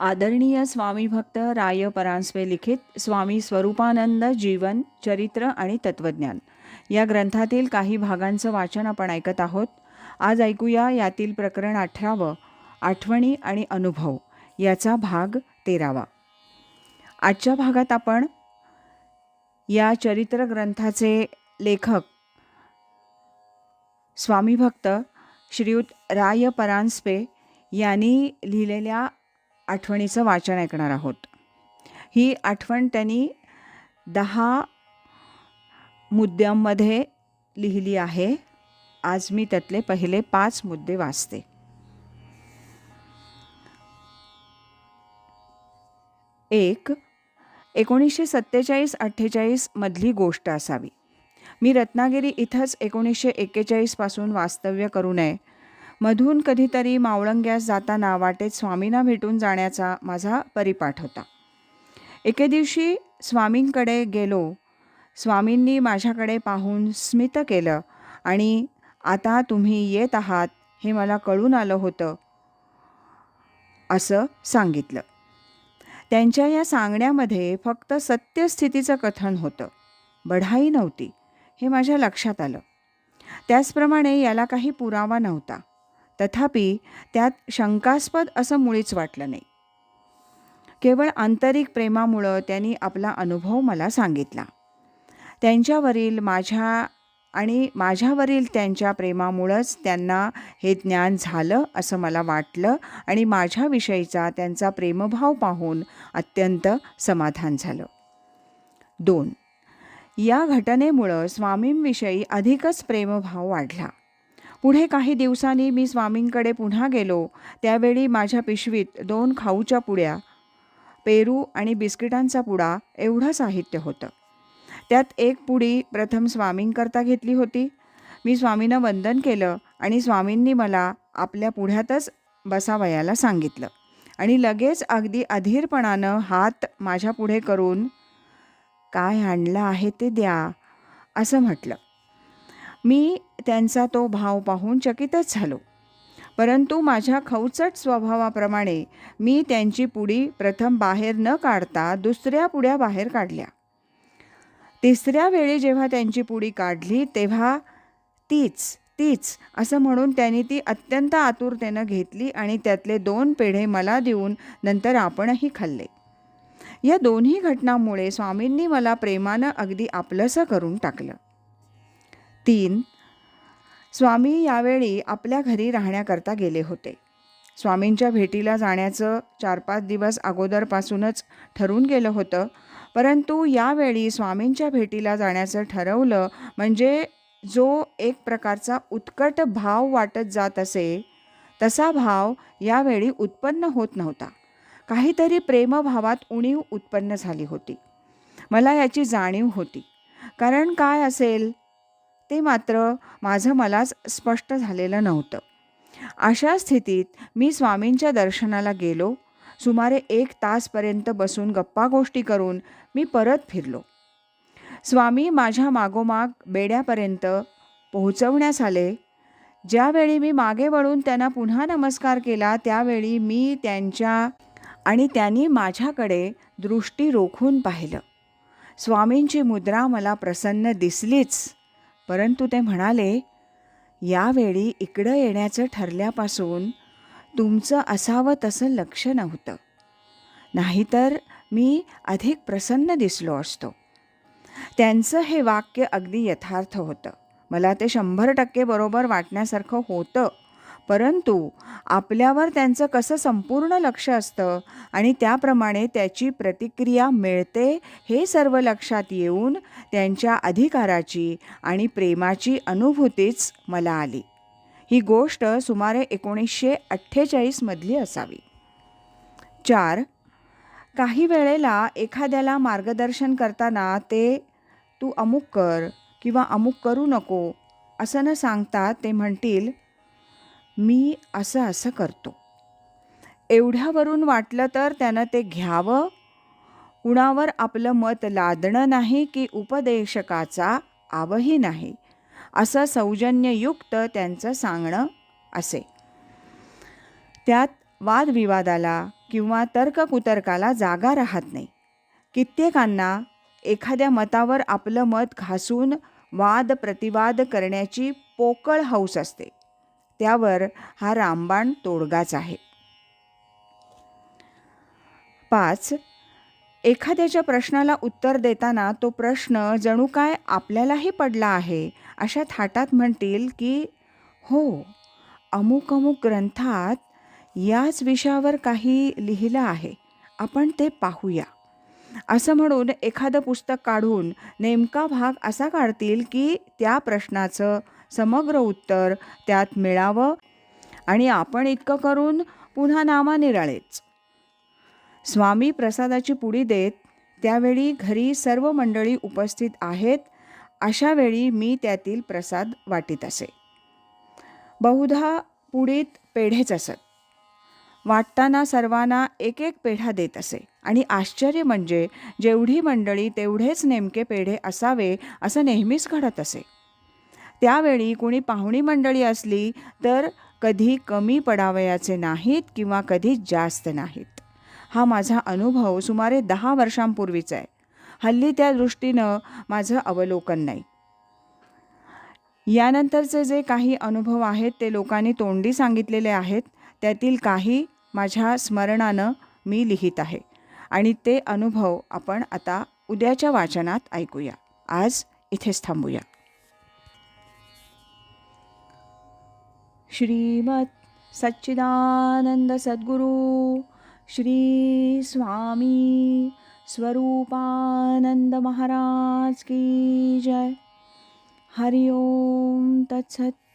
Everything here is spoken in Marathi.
आदरणीय स्वामी भक्त राय परांजपे लिखित स्वामी स्वरूपानंद जीवन चरित्र आणि तत्वज्ञान. या ग्रंथातील काही भागांचं वाचन आपण ऐकत आहोत. आज ऐकूया यातील प्रकरण अठरावं आठवणी आणि अनुभव. याचा भाग तेरावा. आजच्या भागात आपण या चरित्र ग्रंथाचे लेखक स्वामी भक्त श्रीयुत राय परांजपे यांनी लिहिलेल्या आठवणीचं वाचन ऐकणार आहोत. ही आठवण त्यांनी दहा मुद्द्यांमध्ये लिहिली आहे. आज मी त्यातले पहिले पाच मुद्दे वाचते. एक एकोणीसशे सत्तेचाळीस अठ्ठेचाळीसमधली गोष्ट असावी. मी रत्नागिरी इथंच एकोणीसशे एक्केचाळीसपासून वास्तव्य करू नये मधून कधीतरी मावळंग्यास जाताना वाटेत स्वामींना भेटून जाण्याचा माझा परिपाठ होता. एके दिवशी स्वामींकडे गेलो. स्वामींनी माझ्याकडे पाहून स्मित केलं आणि आता तुम्ही येत आहात हे मला कळून आलं होतं असं सांगितलं. त्यांच्या या सांगण्यामध्ये फक्त सत्यस्थितीचं कथन होतं. बढाई नव्हती हे माझ्या लक्षात आलं. त्याचप्रमाणे याला काही पुरावा नव्हता. तथापि त्यात शंकास्पद असं मुळीच वाटलं नाही. केवळ आंतरिक प्रेमामुळं त्यांनी आपला अनुभव मला सांगितला. त्यांच्यावरील माझ्या आणि माझ्यावरील त्यांच्या प्रेमामुळंच त्यांना हे ज्ञान झालं असं मला वाटलं आणि माझ्याविषयीचा त्यांचा प्रेमभाव पाहून अत्यंत समाधान झालं. दोन या घटनेमुळं स्वामींविषयी अधिकच प्रेमभाव वाढला. पुढे काही दिवसांनी मी स्वामींकडे पुन्हा गेलो. त्यावेळी माझ्या पिशवीत दोन खाऊच्या पुड्या पेरू आणि बिस्किटांचा पुडा एवढं साहित्य होतं. त्यात एक पुडी प्रथम स्वामींकरता घेतली होती. मी स्वामींना वंदन केलं आणि स्वामींनी मला आपल्या पुढ्यातच बसावयाला सांगितलं आणि लगेच अगदी अधीरपणानं हात माझ्या पुढे करून काय आणलं आहे ते द्या असं म्हटलं. मी त्यांचा तो भाव पाहून चकितच झालो. परंतु माझ्या खवचट स्वभावाप्रमाणे मी त्यांची पुडी प्रथम बाहेर न काढता दुसऱ्या पुड्या बाहेर काढल्या. तिसऱ्या वेळी जेव्हा त्यांची पुडी काढली तेव्हा तीच तीच असं म्हणून त्यांनी ती अत्यंत आतुरतेनं घेतली आणि त्यातले दोन पेढे मला देऊन नंतर आपणही खाल्ले. या दोन्ही घटनांमुळे स्वामींनी मला प्रेमानं अगदी आपलंसं करून टाकलं. तीन स्वामी यावेळी आपल्या घरी राहण्याकरता गेले होते. स्वामींच्या भेटीला जाण्याचं चार पाच दिवस अगोदरपासूनच ठरून गेलं होतं. परंतु यावेळी स्वामींच्या भेटीला जाण्याचं ठरवलं म्हणजे जो एक प्रकारचा उत्कट भाव वाटत जात असे तसा भाव यावेळी उत्पन्न होत नव्हता. काहीतरी प्रेमभावात उणीव उत्पन्न झाली होती. मला याची जाणीव होती. कारण काय असेल? ते मात्र माझं मलाच स्पष्ट झालेलं नव्हतं. अशा स्थितीत मी स्वामींच्या दर्शनाला गेलो. सुमारे एक तासपर्यंत बसून गप्पा गोष्टी करून मी परत फिरलो. स्वामी माझ्या मागोमाग बेड्यापर्यंत पोहोचवण्यास आले. ज्यावेळी मी मागे वळून त्यांना पुन्हा नमस्कार केला त्यावेळी मी त्यांच्या आणि त्यांनी माझ्याकडे दृष्टी रोखून पाहिलं. स्वामींची मुद्रा मला प्रसन्न दिसलीच. परंतु ते म्हणाले यावेळी इकडं येण्याचं ठरल्यापासून तुमचं असावं तसं लक्ष नव्हतं. नाहीतर मी अधिक प्रसन्न दिसलो असतो. त्यांचं हे वाक्य अगदी यथार्थ होतं. मला ते शंभर टक्के बरोबर वाटण्यासारखं होतं. परंतु आपल्यावर त्यांचं कसं संपूर्ण लक्ष असतं आणि त्याप्रमाणे त्याची प्रतिक्रिया मिळते हे सर्व लक्षात येऊन त्यांच्या अधिकाराची आणि प्रेमाची अनुभूतीच मला आली. ही गोष्ट सुमारे एकोणीसशे अठ्ठेचाळीसमधली असावी. चार काही वेळेला एखाद्याला मार्गदर्शन करताना ते तू अमुक कर किंवा अमुक करू नको असं न सांगता ते म्हणतील मी असं असं करतो. एवढ्यावरून वाटलं तर त्यानं ते घ्यावं. कुणावर आपलं मत लादणं नाही की उपदेशकाचा आवही नाही. असं सौजन्ययुक्त त्यांचं सांगणं असे. त्यात वादविवादाला किंवा तर्ककुतर्काला जागा राहत नाही. कित्येकांना एखाद्या मतावर आपलं मत घासून वाद प्रतिवाद करण्याची पोकळ हौस असते. त्यावर हा रामबाण तोडगाच आहे. पाच एखाद्याच्या प्रश्नाला उत्तर देताना तो प्रश्न जणू काय आपल्यालाही पडला आहे? अशा थाटात म्हणतील की हो अमुक अमुक ग्रंथात याच विषयावर काही लिहिलं आहे. आपण ते पाहूया. असं म्हणून एखादं पुस्तक काढून नेमका भाग असा काढतील की त्या प्रश्नाचं समग्र उत्तर त्यात मिळावं आणि आपण इतकं करून पुन्हा नामानिराळेच स्वामी प्रसादाची पुडी देत त्यावेळी घरी सर्व मंडळी उपस्थित आहेत अशा वेळी मी त्यातील प्रसाद वाटीत असे. बहुधा पुडीत पेढेच असत. वाटताना सर्वांना एक एक पेढा देत असे. आणि आश्चर्य म्हणजे जेवढी मंडळी तेवढेच नेमके पेढे असावे असं नेहमीच घडत असे. त्यावेळी कुणी पाहुणी मंडळी असली तर कधी कमी पडावयाचे नाहीत किंवा कधी जास्त नाहीत. हा माझा अनुभव सुमारे दहा वर्षांपूर्वीचा आहे. हल्ली त्या दृष्टीनं माझं अवलोकन नाही. यानंतरचे जे काही अनुभव आहेत ते लोकांनी तोंडी सांगितलेले आहेत. त्यातील काही माझ्या स्मरणानं मी लिहित आहे. आणि ते अनुभव आपण आता उद्याच्या वाचनात ऐकूया. आज इथेच थांबूया. श्रीमत सच्चिदानंद सद्गुरू श्री स्वामी स्वरूपानंद महाराज की जय. हरिओम तत्सत